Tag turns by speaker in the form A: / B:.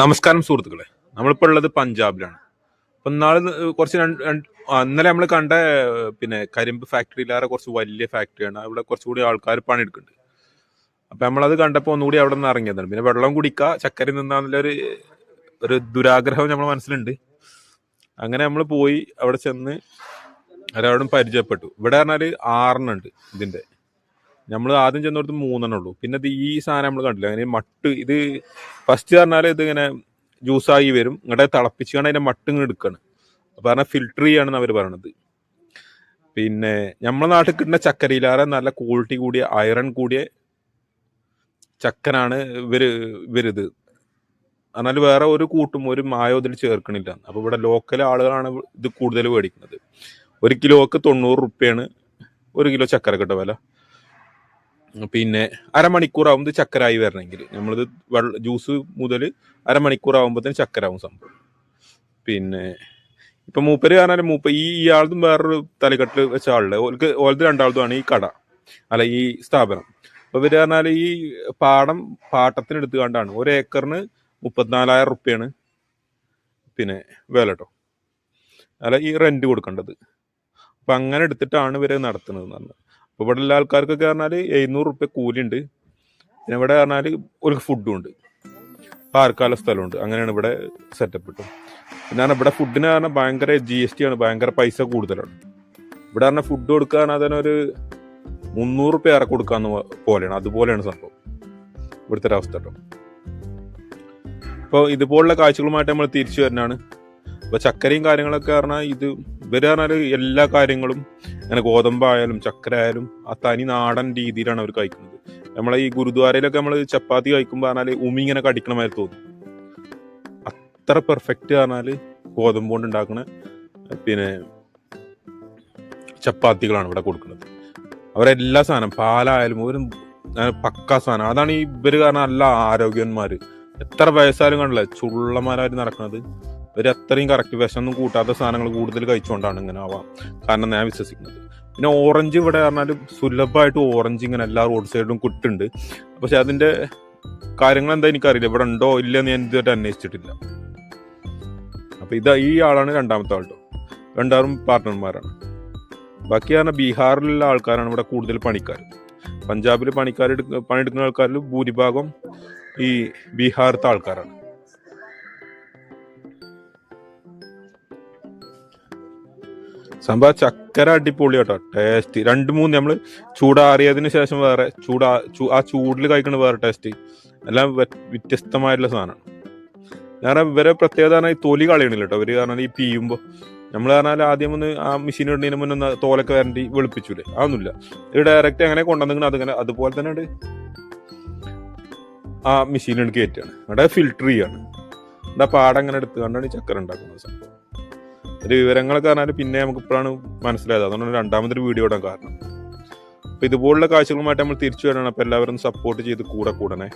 A: നമസ്കാരം സുഹൃത്തുക്കളെ. നമ്മളിപ്പോൾ ഉള്ളത് പഞ്ചാബിലാണ്. അപ്പം നാളെ കുറച്ച് ഇന്നലെ നമ്മൾ കണ്ട പിന്നെ കരിമ്പ് ഫാക്ടറിയിലേറെ കുറച്ച് വലിയ ഫാക്ടറിയാണ് അവിടെ കുറച്ചുകൂടി ആൾക്കാർ പണിയെടുക്കുന്നുണ്ട്. അപ്പം നമ്മളത് കണ്ടപ്പോൾ ഒന്നുകൂടി അവിടെ നിന്ന് ഇറങ്ങിയതാണ്. പിന്നെ വെള്ളം കുടിക്കുക ചക്കരി നിന്നാന്നുള്ളൊരു ഒരു ദുരാഗ്രഹം നമ്മുടെ മനസ്സിലുണ്ട്. അങ്ങനെ നമ്മൾ പോയി അവിടെ ചെന്ന് ഒരാളും പരിചയപ്പെട്ടു. ഇവിടെ പറഞ്ഞാൽ ആറെണ്ണുണ്ട് ഇതിന്റെ നമ്മൾ ആദ്യം ചെന്നിടത്ത് മൂന്നെണ്ണം ഉള്ളൂ. പിന്നെ ഇത് ഈ സാധനം നമ്മൾ കണ്ടില്ല? അങ്ങനെ മട്ട് ഇത് ഫസ്റ്റ് പറഞ്ഞാൽ ഇത് ഇങ്ങനെ ജ്യൂസായി വരും. ഇങ്ങോട്ട് കാണാൻ അതിന്റെ മട്ട് ഇങ്ങനെ എടുക്കാണ്. അപ്പോൾ പറഞ്ഞാൽ ഫിൽട്ടർ ചെയ്യാണെന്ന് അവർ പറയണത്. പിന്നെ നമ്മളെ നാട്ടിൽ കിട്ടുന്ന ചക്കരയിലാറെ നല്ല ക്വാളിറ്റി കൂടിയ അയറൺ കൂടിയ ചക്കനാണ് ഇവർ ഇവരിത്. എന്നാൽ വേറെ ഒരു കൂട്ടും ഒരു മായോ ഇതിൽ ചേർക്കണില്ല. അപ്പോൾ ഇവിടെ ലോക്കൽ ആളുകളാണ് ഇത് കൂടുതൽ മേടിക്കുന്നത്. ഒരു കിലോക്ക് തൊണ്ണൂറ് റുപ്യാണ് ഒരു കിലോ ചക്കര കിട്ട വില. പിന്നെ അരമണിക്കൂറാവും ഇത് ചക്കരായി വരണമെങ്കിൽ നമ്മളിത് വെള്ള ജ്യൂസ് മുതൽ അരമണിക്കൂറാവുമ്പോഴത്തേന് ചക്കരാവും സംഭവം. പിന്നെ ഇപ്പം മൂപ്പര് കാരണം മൂപ്പ ഈ ഇയാളതും വേറൊരു തലക്കെട്ടിൽ വെച്ച ആളുടെ ഓൾക്ക് ഓലത് രണ്ടാളതുമാണ് ഈ കട അല്ല ഈ സ്ഥാപനം. അപ്പൊ ഇവർ പറഞ്ഞാൽ ഈ പാടം പാട്ടത്തിന് എടുത്തു കണ്ടാണ് ഒരു ഏക്കറിന് മുപ്പത്തിനാലായിരം റുപ്യാണ് പിന്നെ വില കേട്ടോ അല്ല ഈ റെന്റ് കൊടുക്കേണ്ടത്. അപ്പൊ അങ്ങനെ എടുത്തിട്ടാണ് ഇവർ നടത്തുന്നത് എന്ന് പറഞ്ഞത്. ഇവിടെ ഉള്ള ആൾക്കാർക്കൊക്കെ പറഞ്ഞാൽ എഴുന്നൂറ് റുപ്യ കൂലിയുണ്ട്. പിന്നെ ഇവിടെ പറഞ്ഞാൽ ഒരു ഫുഡും ഉണ്ട്. പാർക്കാല സ്ഥലമുണ്ട്. അങ്ങനെയാണ് ഇവിടെ സെറ്റപ്പ് കിട്ടും പിന്നെ ഇവിടെ ഫുഡിന് പറഞ്ഞാൽ ഭയങ്കര ജി എസ് ടി ആണ്. ഭയങ്കര പൈസ കൂടുതലാണ്. ഇവിടെ പറഞ്ഞാൽ ഫുഡ് കൊടുക്കാൻ അതിനൊരു മുന്നൂറ് റുപ്യ ഏറെ കൊടുക്കാന്ന് പോലെയാണ്. അതുപോലെയാണ് സംഭവം. ഇവിടുത്തെ ഒരു അവസ്ഥ കേട്ടോ. അപ്പോൾ ഇതുപോലുള്ള കാഴ്ചകളുമായിട്ട് നമ്മൾ തിരിച്ചു വരുന്നതാണ് അപ്പൊ ചക്കരയും കാര്യങ്ങളൊക്കെ പറഞ്ഞാൽ ഇത് ഇവർ പറഞ്ഞാൽ എല്ലാ കാര്യങ്ങളും അങ്ങനെ ഗോതമ്പായാലും ചക്കര ആയാലും ആ തനി നാടൻ രീതിയിലാണ് അവർ കഴിക്കുന്നത്. നമ്മളെ ഈ ഗുരുദ്വാരയിലൊക്കെ നമ്മൾ ചപ്പാത്തി കഴിക്കുമ്പോൾ പറഞ്ഞാൽ ഉമി ഇങ്ങനെ കടിക്കണമായി തോന്നും. അത്ര പെർഫെക്റ്റ് പറഞ്ഞാൽ ഗോതമ്പ് കൊണ്ട് ഉണ്ടാക്കുന്ന പിന്നെ ചപ്പാത്തികളാണ് ഇവിടെ കൊടുക്കുന്നത്. അവരെല്ലാ സാധനം പാലായാലും ഒരു പക്ക സാധനം. അതാണ് ഈ ഇവർ കാരണം നല്ല ആരോഗ്യന്മാര് എത്ര വയസ്സായാലും കാണില്ല ചുള്ളന്മാരായിട്ട് നടക്കുന്നത് ഇവർ അത്രയും കറക്റ്റ് വിഷമൊന്നും കൂട്ടാത്ത സാധനങ്ങൾ കൂടുതൽ കഴിച്ചുകൊണ്ടാണ് ഇങ്ങനെ ആവാം. കാരണം ഞാൻ വിശ്വസിക്കുന്നത്. പിന്നെ ഓറഞ്ച് ഇവിടെ പറഞ്ഞാലും സുലഭമായിട്ട് ഓറഞ്ച് ഇങ്ങനെ എല്ലാ റോഡ് സൈഡിലും കിട്ടുന്നുണ്ട് പക്ഷെ അതിന്റെ കാര്യങ്ങൾ എന്താ എനിക്കറിയില്ല. ഇവിടെ ഉണ്ടോ ഇല്ലെന്ന് ഞാൻ ഇതുവരെ അന്വേഷിച്ചിട്ടില്ല. അപ്പൊ ഇതാ ഈ ആളാണ് രണ്ടാമത്തെ ആൾട്ടോ രണ്ടാറും പാർട്ട്ണർമാരാണ് ബാക്കി പറഞ്ഞാൽ ബീഹാറിലുള്ള ആൾക്കാരാണ് ഇവിടെ കൂടുതൽ പണിക്കാർ പഞ്ചാബിൽ പണിക്കാർ പണിയെടുക്കുന്ന ആൾക്കാരിൽ ഭൂരിഭാഗം ഈ ബീഹാറത്തെ ആൾക്കാരാണ്. സംഭവം ചക്കര അടിപൊളി കേട്ടോ. ടേസ്റ്റ് രണ്ട് മൂന്ന് നമ്മൾ ചൂടാറിയതിന് ശേഷം വേറെ ചൂടാ ആ ചൂടിൽ കഴിക്കണ വേറെ ടേസ്റ്റ് എല്ലാം വ്യ- വ്യത്യസ്തമായിട്ടുള്ള സാധനമാണ് കാരണം ഇവരെ പ്രത്യേകത ഈ തൊലി കളയണില്ല കേട്ടോ. ഇവർ കാരണം ഈ പീയുമ്പോ നമ്മൾ പറഞ്ഞാൽ ആദ്യം ഒന്ന് ആ മെഷീൻ ഇടുന്നതിന് മുന്നേ ഒന്ന് തോലൊക്കെ വരണ്ടി വെളുപ്പിച്ചൂലേ. അതൊന്നുമില്ല. ഇത് ഡയറക്റ്റ് അങ്ങനെ കൊണ്ടുവന്നെങ്കിൽ അതിങ്ങനെ അതുപോലെ തന്നെ ഉണ്ട് ആ മെഷീനിൽ കയറ്റാണ് അവിടെ ഫിൽട്ടർ ചെയ്യാണ്. എന്താ പാടങ്ങനെ എടുത്ത് കണ്ടാണ് ഈ ചക്കര ഉണ്ടാക്കുന്നത്. സംഭവം ഒരു വിവരങ്ങളൊക്കെ പറഞ്ഞാൽ പിന്നെ നമുക്ക് ഇപ്പോഴാണ് മനസ്സിലായത്. അതുകൊണ്ടാണ് രണ്ടാമതൊരു വീഡിയോ ഇടാൻ കാരണം. അപ്പോൾ ഇതുപോലുള്ള കാഴ്ചകളുമായിട്ട് നമ്മൾ തിരിച്ചു വരണം. അപ്പോൾ എല്ലാവരും സപ്പോർട്ട് ചെയ്ത് കൂടെ കൂടണേ.